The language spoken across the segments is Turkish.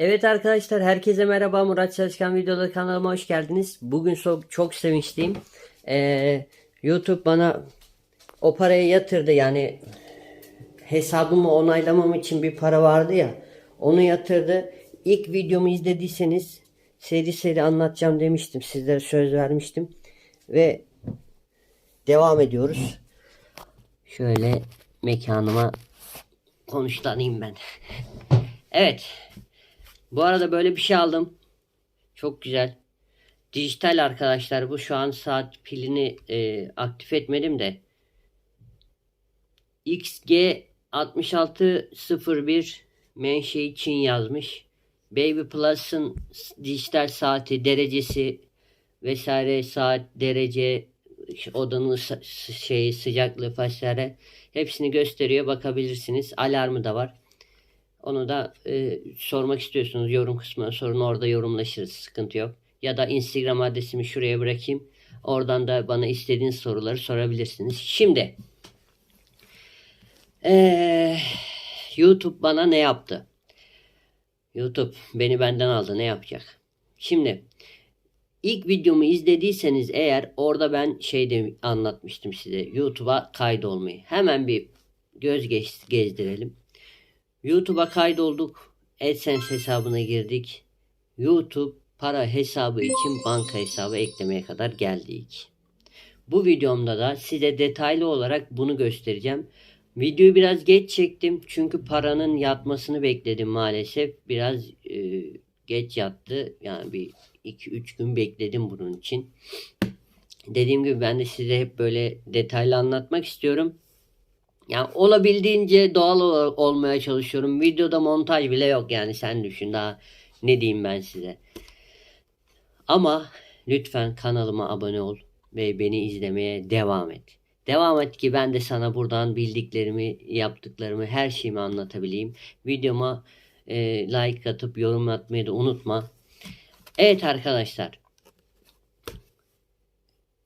Evet arkadaşlar herkese merhaba Murat Çalışkan videoları kanalıma hoş geldiniz. Bugün çok, çok sevinçliyim. Ee, YouTube bana o parayı yatırdı yani hesabımı onaylamam için bir para vardı ya onu yatırdı. İlk videomu izlediyseniz seri seri anlatacağım demiştim sizlere söz vermiştim ve devam ediyoruz. Şöyle mekanıma konuşlanayım ben. Evet. Bu arada böyle bir şey aldım. Çok güzel. Dijital arkadaşlar bu şu an saat pilini e, aktif etmedim de. XG 6601 menşei Çin yazmış. Baby Plus'ın dijital saati, derecesi vesaire saat, derece, odanın şeyi, sıcaklığı vesaire hepsini gösteriyor. Bakabilirsiniz. Alarmı da var. Onu da e, sormak istiyorsunuz yorum kısmına sorun orada yorumlaşırız sıkıntı yok. Ya da Instagram adresimi şuraya bırakayım. Oradan da bana istediğiniz soruları sorabilirsiniz. Şimdi e, YouTube bana ne yaptı? YouTube beni benden aldı ne yapacak? Şimdi ilk videomu izlediyseniz eğer orada ben şey de anlatmıştım size YouTube'a kaydolmayı. Hemen bir göz gezdirelim. YouTube'a kaydolduk. AdSense hesabına girdik. YouTube para hesabı için banka hesabı eklemeye kadar geldik. Bu videomda da size detaylı olarak bunu göstereceğim. Videoyu biraz geç çektim çünkü paranın yatmasını bekledim maalesef. Biraz e, geç yattı. Yani bir 2-3 gün bekledim bunun için. Dediğim gibi ben de size hep böyle detaylı anlatmak istiyorum. Yani olabildiğince doğal ol- olmaya çalışıyorum. Videoda montaj bile yok yani sen düşün daha ne diyeyim ben size. Ama lütfen kanalıma abone ol ve beni izlemeye devam et. Devam et ki ben de sana buradan bildiklerimi, yaptıklarımı, her şeyimi anlatabileyim. Videoma e, like atıp yorum atmayı da unutma. Evet arkadaşlar.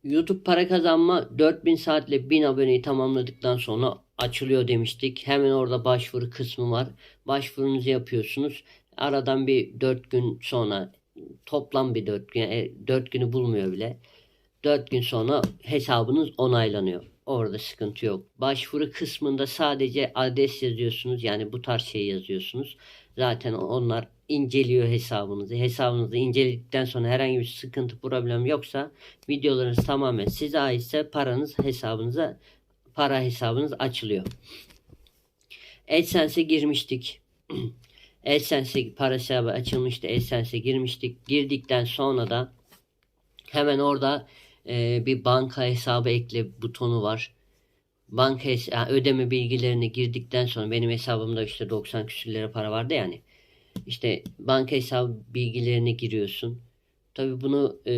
YouTube para kazanma 4000 saatle 1000 aboneyi tamamladıktan sonra açılıyor demiştik. Hemen orada başvuru kısmı var. Başvurunuzu yapıyorsunuz. Aradan bir 4 gün sonra toplam bir 4 gün e, 4 günü bulmuyor bile. 4 gün sonra hesabınız onaylanıyor. Orada sıkıntı yok. Başvuru kısmında sadece adres yazıyorsunuz. Yani bu tarz şey yazıyorsunuz. Zaten onlar inceliyor hesabınızı. Hesabınızı inceledikten sonra herhangi bir sıkıntı problem yoksa videolarınız tamamen size aitse paranız hesabınıza para hesabınız açılıyor. AdSense'e girmiştik. AdSense'e para hesabı açılmıştı. AdSense'e girmiştik. Girdikten sonra da hemen orada e, bir banka hesabı ekle butonu var. Banka yani ödeme bilgilerini girdikten sonra benim hesabımda işte 90 küsür lira para vardı yani. İşte banka hesabı bilgilerini giriyorsun. Tabii bunu e,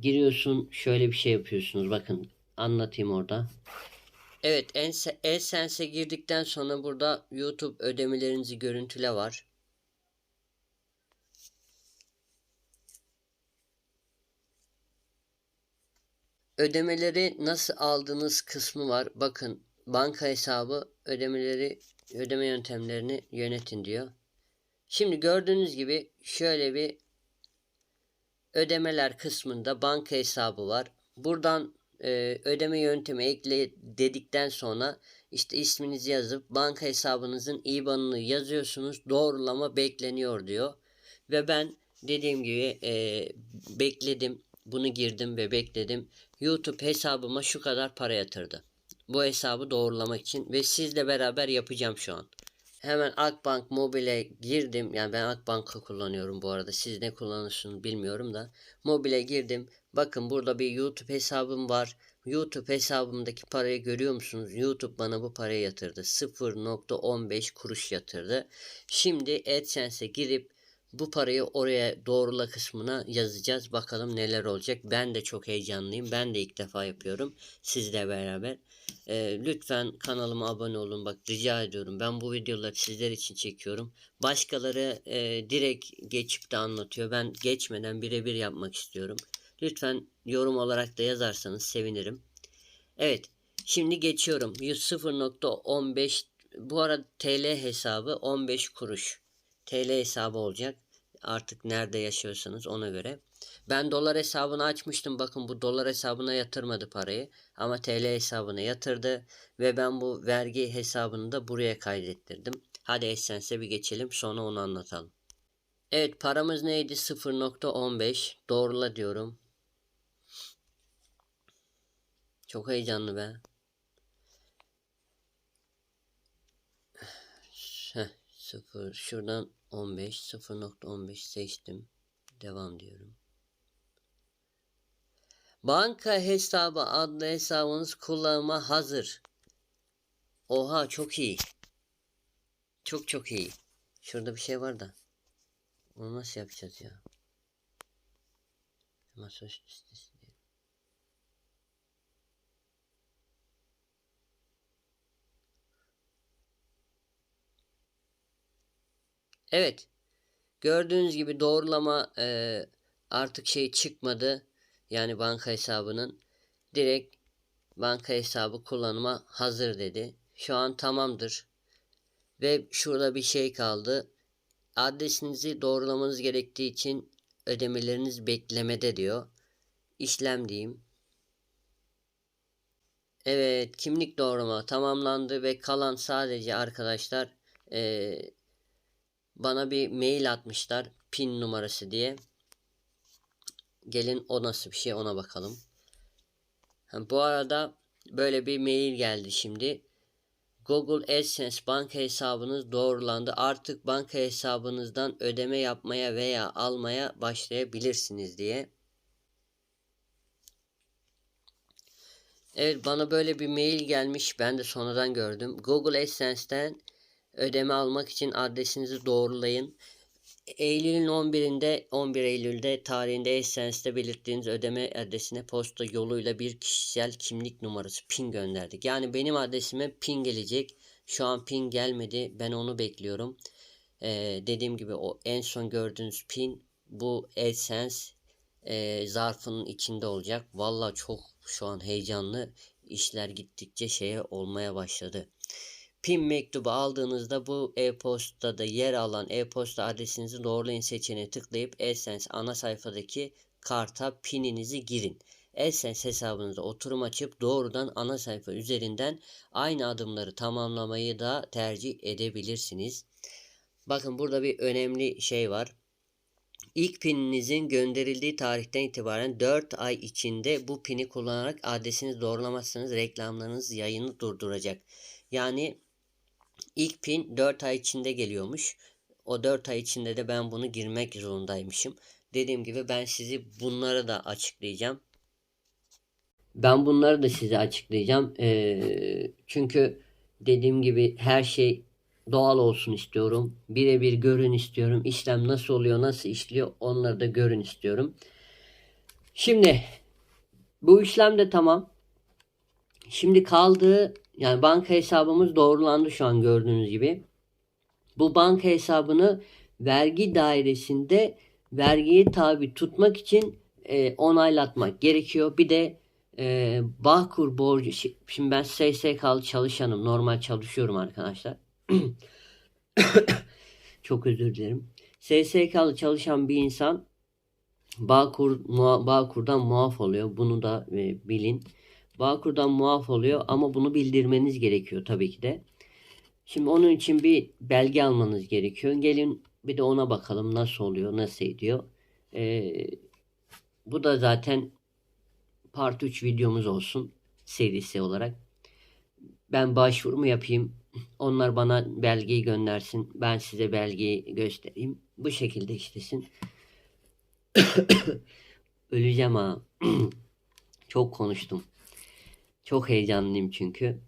giriyorsun şöyle bir şey yapıyorsunuz. Bakın anlatayım orada. Evet Ense- AdSense'e girdikten sonra burada YouTube ödemelerinizi görüntüle var. Ödemeleri nasıl aldığınız kısmı var. Bakın banka hesabı ödemeleri ödeme yöntemlerini yönetin diyor. Şimdi gördüğünüz gibi şöyle bir ödemeler kısmında banka hesabı var. Buradan e, ödeme yöntemi ekle dedikten sonra işte isminizi yazıp banka hesabınızın IBAN'ını yazıyorsunuz. Doğrulama bekleniyor diyor. Ve ben dediğim gibi e, bekledim. Bunu girdim ve bekledim. YouTube hesabıma şu kadar para yatırdı. Bu hesabı doğrulamak için ve sizle beraber yapacağım şu an. Hemen Akbank Mobil'e girdim. Yani ben Akbank'ı kullanıyorum bu arada. Siz ne kullanırsınız bilmiyorum da. Mobil'e girdim. Bakın burada bir YouTube hesabım var. YouTube hesabımdaki parayı görüyor musunuz? YouTube bana bu parayı yatırdı. 0.15 kuruş yatırdı. Şimdi AdSense'e girip bu parayı oraya doğrula kısmına yazacağız. Bakalım neler olacak. Ben de çok heyecanlıyım. Ben de ilk defa yapıyorum. Sizle beraber. Ee, lütfen kanalıma abone olun. Bak rica ediyorum. Ben bu videoları sizler için çekiyorum. Başkaları e, direkt geçip de anlatıyor. Ben geçmeden birebir yapmak istiyorum. Lütfen yorum olarak da yazarsanız sevinirim. Evet. Şimdi geçiyorum. 0.15 bu arada TL hesabı 15 kuruş. TL hesabı olacak. Artık nerede yaşıyorsanız ona göre. Ben dolar hesabını açmıştım. Bakın bu dolar hesabına yatırmadı parayı. Ama TL hesabına yatırdı. Ve ben bu vergi hesabını da buraya kaydettirdim. Hadi Essence'e bir geçelim sonra onu anlatalım. Evet paramız neydi? 0.15. Doğrula diyorum. Çok heyecanlı be. Heh, 0 şuradan 15 0.15 seçtim. Devam diyorum. Banka hesabı adlı hesabınız kullanıma hazır. Oha çok iyi. Çok çok iyi. Şurada bir şey var da. Onu nasıl yapacağız ya? Diye. Evet. Gördüğünüz gibi doğrulama e, artık şey çıkmadı. Yani banka hesabının direkt banka hesabı kullanıma hazır dedi. Şu an tamamdır. Ve şurada bir şey kaldı. Adresinizi doğrulamanız gerektiği için ödemeleriniz beklemede diyor. İşlem diyeyim. Evet kimlik doğrulama tamamlandı ve kalan sadece arkadaşlar eee bana bir mail atmışlar pin numarası diye. Gelin o nasıl bir şey ona bakalım. Ha, bu arada böyle bir mail geldi şimdi. Google AdSense banka hesabınız doğrulandı. Artık banka hesabınızdan ödeme yapmaya veya almaya başlayabilirsiniz diye. Evet bana böyle bir mail gelmiş. Ben de sonradan gördüm. Google AdSense'ten ödeme almak için adresinizi doğrulayın. Eylül'ün 11'inde 11 Eylül'de tarihinde Essence'de belirttiğiniz ödeme adresine posta yoluyla bir kişisel kimlik numarası pin gönderdik. Yani benim adresime pin gelecek. Şu an pin gelmedi. Ben onu bekliyorum. Ee, dediğim gibi o en son gördüğünüz pin bu Essence e, zarfının içinde olacak. Valla çok şu an heyecanlı. İşler gittikçe şeye olmaya başladı. PIN mektubu aldığınızda bu e-postada yer alan e-posta adresinizi doğrulayın seçeneğine tıklayıp Essence ana sayfadaki karta pininizi girin. Essence hesabınıza oturum açıp doğrudan ana sayfa üzerinden aynı adımları tamamlamayı da tercih edebilirsiniz. Bakın burada bir önemli şey var. İlk pininizin gönderildiği tarihten itibaren 4 ay içinde bu pini kullanarak adresinizi doğrulamazsanız reklamlarınız yayını durduracak. Yani ilk pin 4 ay içinde geliyormuş. O 4 ay içinde de ben bunu girmek zorundaymışım. Dediğim gibi ben sizi bunları da açıklayacağım. Ben bunları da size açıklayacağım. Ee, çünkü dediğim gibi her şey doğal olsun istiyorum. Birebir görün istiyorum. İşlem nasıl oluyor, nasıl işliyor onları da görün istiyorum. Şimdi bu işlem de tamam. Şimdi kaldığı yani banka hesabımız doğrulandı şu an gördüğünüz gibi. Bu banka hesabını vergi dairesinde vergiye tabi tutmak için e, onaylatmak gerekiyor. Bir de e, Bağkur borcu şimdi ben SSK'lı çalışanım. Normal çalışıyorum arkadaşlar. Çok özür dilerim. SSK'lı çalışan bir insan Bağkur, muha, Bağkur'dan muaf oluyor. Bunu da e, bilin. Bağkur'dan muaf oluyor ama bunu bildirmeniz gerekiyor tabii ki de. Şimdi onun için bir belge almanız gerekiyor. Gelin bir de ona bakalım nasıl oluyor, nasıl ediyor. Ee, bu da zaten part 3 videomuz olsun serisi olarak. Ben başvurumu yapayım. Onlar bana belgeyi göndersin. Ben size belgeyi göstereyim. Bu şekilde işlesin. Öleceğim ha. Çok konuştum. Çok heyecanlıyım çünkü.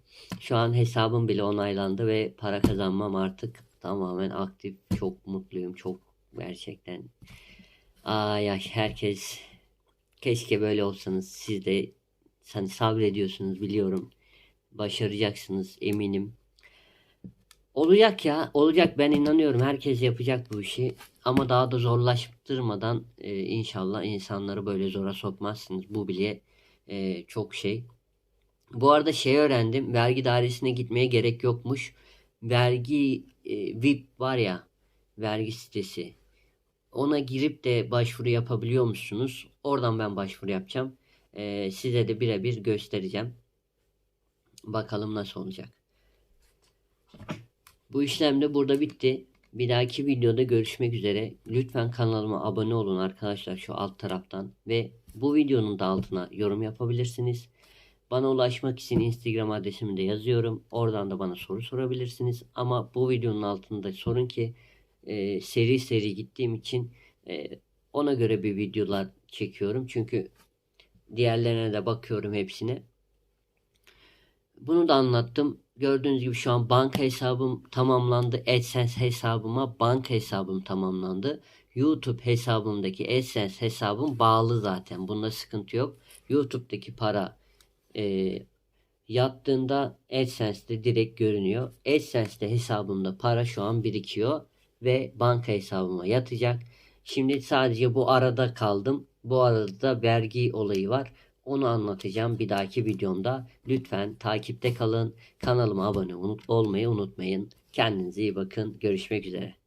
Şu an hesabım bile onaylandı ve para kazanmam artık tamamen aktif. Çok mutluyum. Çok gerçekten. Ay ay herkes keşke böyle olsanız. Siz de hani sabrediyorsunuz biliyorum. Başaracaksınız eminim. Olacak ya. Olacak ben inanıyorum. Herkes yapacak bu işi. Ama daha da zorlaştırmadan e, inşallah insanları böyle zora sokmazsınız. Bu bile e, çok şey. Bu arada şey öğrendim. Vergi dairesine gitmeye gerek yokmuş. Vergi e, VIP var ya. vergi sitesi. Ona girip de başvuru yapabiliyor musunuz? Oradan ben başvuru yapacağım. Ee, size de birebir göstereceğim. Bakalım nasıl olacak. Bu işlem de burada bitti. Bir dahaki videoda görüşmek üzere. Lütfen kanalıma abone olun arkadaşlar şu alt taraftan. Ve bu videonun da altına yorum yapabilirsiniz. Bana ulaşmak için Instagram adresimi de yazıyorum. Oradan da bana soru sorabilirsiniz. Ama bu videonun altında sorun ki e, seri seri gittiğim için e, ona göre bir videolar çekiyorum. Çünkü diğerlerine de bakıyorum hepsine. Bunu da anlattım. Gördüğünüz gibi şu an banka hesabım tamamlandı. AdSense hesabıma banka hesabım tamamlandı. YouTube hesabımdaki AdSense hesabım bağlı zaten. Bunda sıkıntı yok. YouTube'daki para e, yattığında AdSense'de direkt görünüyor. AdSense'de hesabımda para şu an birikiyor ve banka hesabıma yatacak. Şimdi sadece bu arada kaldım. Bu arada da vergi olayı var. Onu anlatacağım bir dahaki videomda. Lütfen takipte kalın. Kanalıma abone olmayı unutmayın. Kendinize iyi bakın. Görüşmek üzere.